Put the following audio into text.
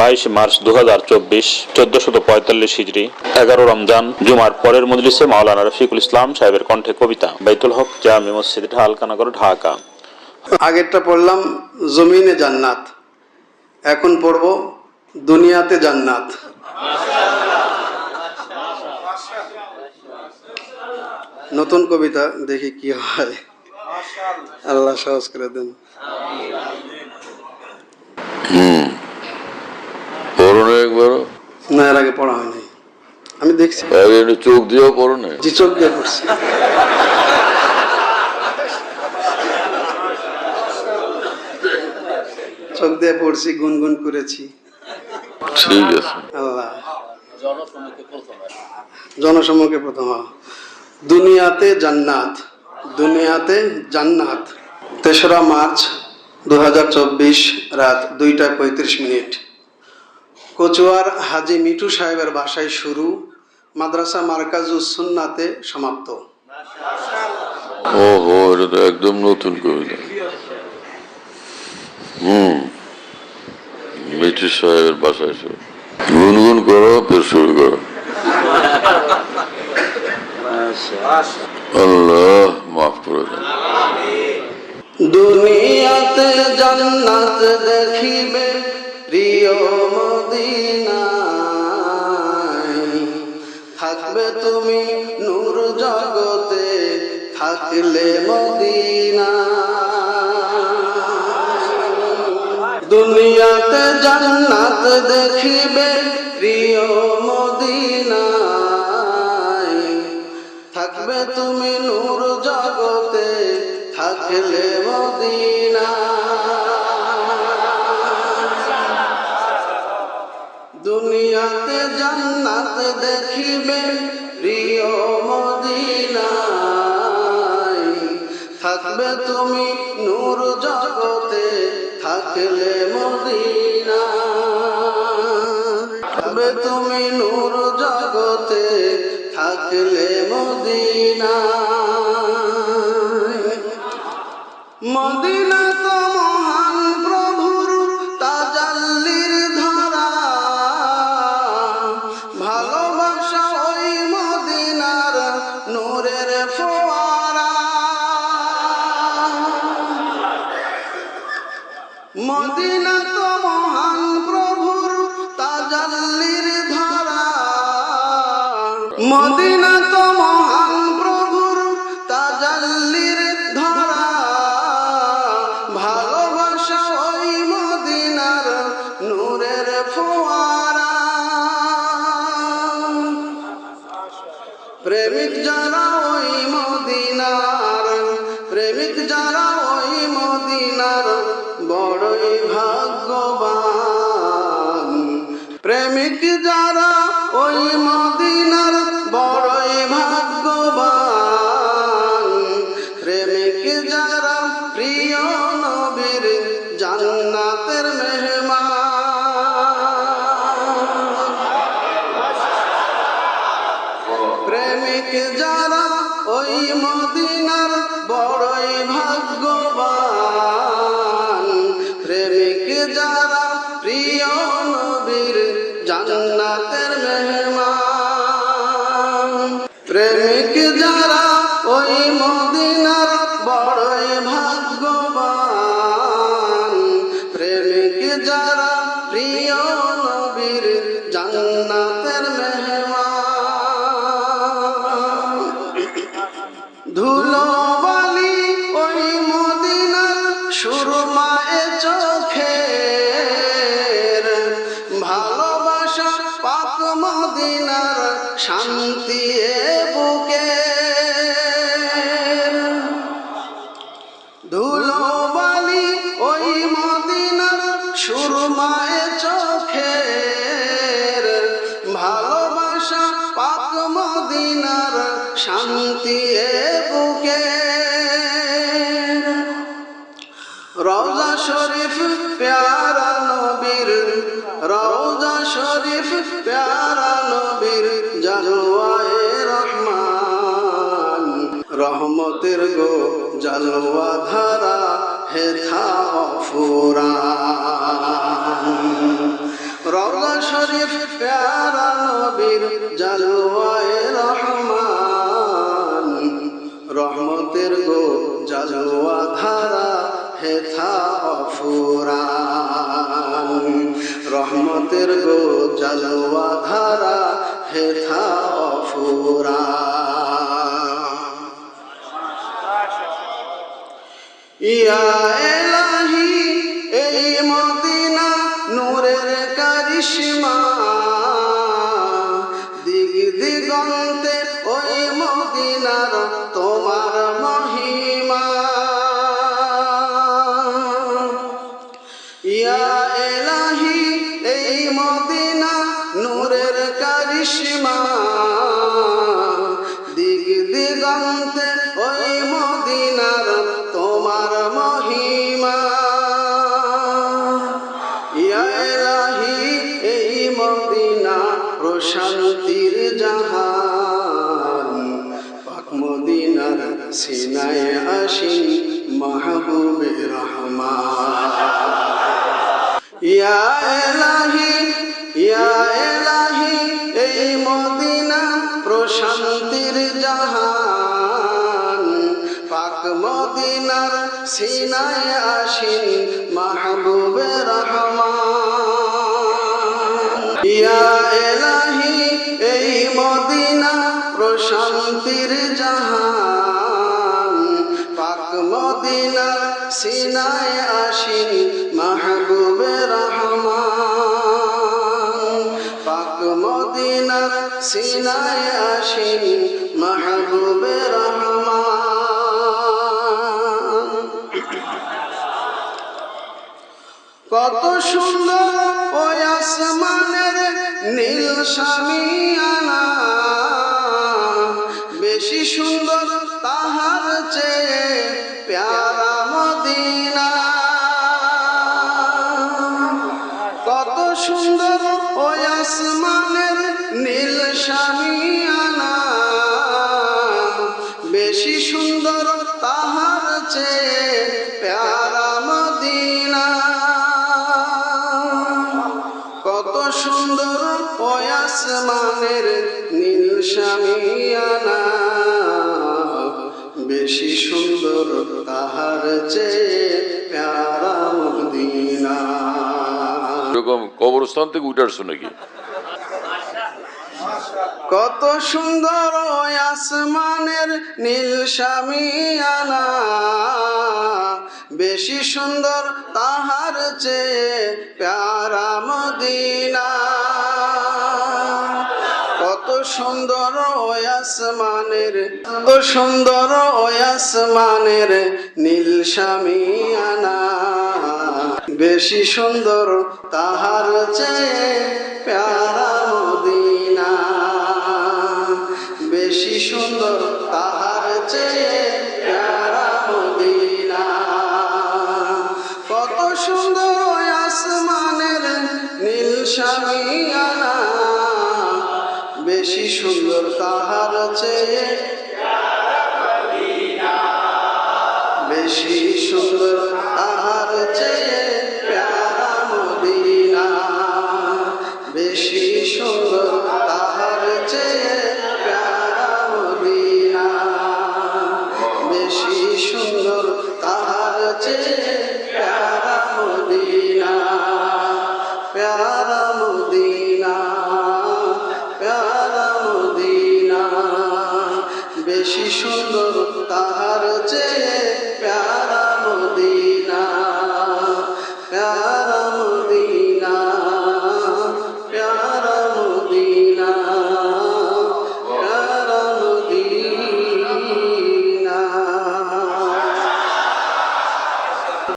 বাইশ মার্চ দু হাজার চব্বিশ চোদ্দশত পঁয়তাল্লিশ হিজড়ি এগারো রমজান, জুমার পরের মজলিসে মাওলানা রফিকুল ইসলাম সাহেবের কণ্ঠে কবিতা, বাইতুল হক জামি মসজিদ ঢালকানগর, ঢাকা। আগেরটা পড়লাম, জমিনে জান্নাত। এখন পড়ব, দুনিয়াতে জান্নাত। নতুন কবিতা দেখি কি হয়। আল্লাহ সহজ করে দেন। না এর আগে পড়া হয়নি। আমি দেখছি। চোখ দিয়েও পড়ো না। জি চোখ দিয়ে পড়ছি। চোখ দিয়ে পড়ছি গুনগুন করেছি। ঠিক আছে। আল্লাহ। প্রথম। দুনিয়াতে জান্নাত দুনিয়াতে জান্নাত। তেসরা মার্চ দু হাজার চব্বিশ রাত দুইটা পঁয়ত্রিশ মিনিট। কচুয়ার হাজি মিঠু সাহেবের বাসায় শুরু মাদ্রাসা মার্কাজুস সুন্নাতে সমাপ্ত। ও এটা তো একদম নতুন কবিতা। হুম। মিঠু সাহেবের বাসায় শুরু। গুনগুন করো ফের শুরু করো। আল্লাহ মাফ করে দেন দুনিয়াতে জান্নাত দেখিবে প্রিয় মদিনায়, থাকবে তুমি নূর জগতে, থাকলে মদিনা দুনিয়াতে জান্নাত দেখিবে প্রিয় মদিনায়। থাকবে তুমি নূর জগতে, থাকলে মদিনা দুনিয়াতে জান্নাত দেখিবে, প্রিয় মদিনায়। থাকবে তুমি নূর জগতে, থাকলে মদিনা থাকবে তুমি নূর জগতে, থাকলে মদিনা মদিনা মদিনা তো মহান প্রভুর তাজাল্লির ধারা। মদিনা তো প্রেমিক যারা ওই মদিনার বড়ই ভাগ্যবান। প্রেমিক যারা প্রিয় নবীর জান্নাতের মেহমান। প্রেমিক যারা ওই মদিনার প্রেমিক যারা ওই মদিনার বড়ই ভাগ্যবান। প্রেমিক যারা প্রিয় নবীর জান্নাতের মেহমান। ধুলো বালি ওই মদিনার সুরমায়ে চোখের। ভালোবাসা পাক মদিনার শান্তি ধুলো ওই মদিনার সুরমায়ে চোখের ভালোবাসা পাক মদিনার শান্তি বুকে রওজা শরীফ প্যারা নবীর, রওজা শরীফ প্যারা নবীর রহমান রহমতের গো জালওয়া ধারা হেথা ফুরা রবা শরীফ প্যারা নবীর জালওয়ায় রহমান। রহমতের গো জালওয়া ধারা হেথা ফুরা রহমতের গো জালওয়া ধারা হেথা ফুরা 是吗？মাহবুবে রহমান। ইয়া এলাহি ইয়া এলাহি, এই মদিনা প্রশান্তির জাহান। পাক মদিনার সিনায় আসিন মাহবুবে রহমান। এলাহি, এই মদিনা প্রশান্তির জাহান। পাক মদিনার সিনায় আসিন মাহবুবে রহমান। পাক মদিনার সিনায় আসিন মাহবুবে রহমান। কত সুন্দর ওই আসমানের নীল সামিয়ানা বেশি সুন্দর সুন্দর তাহার চেয়ে প্যারা মদিনা। কত সুন্দর পয়াস মানের নীল সামিয়ানা। বেশি সুন্দর তাহার চেয়ে প্যারা মদিনা। এরকম কবরস্থান থেকে উঠে আসছো নাকি? কত সুন্দর ওই আসমানের নীল সামিয়ানা। বেশি সুন্দর তাহার চেয়ে প্যারা মদিনা। কত সুন্দর ওই আসমানের, কত সুন্দর ওই আসমানের নীল সামিয়ানা। বেশি সুন্দর তাহার চেয়ে বেশি সুন্দর তাহার চেয়ে। বেশি সুন্দর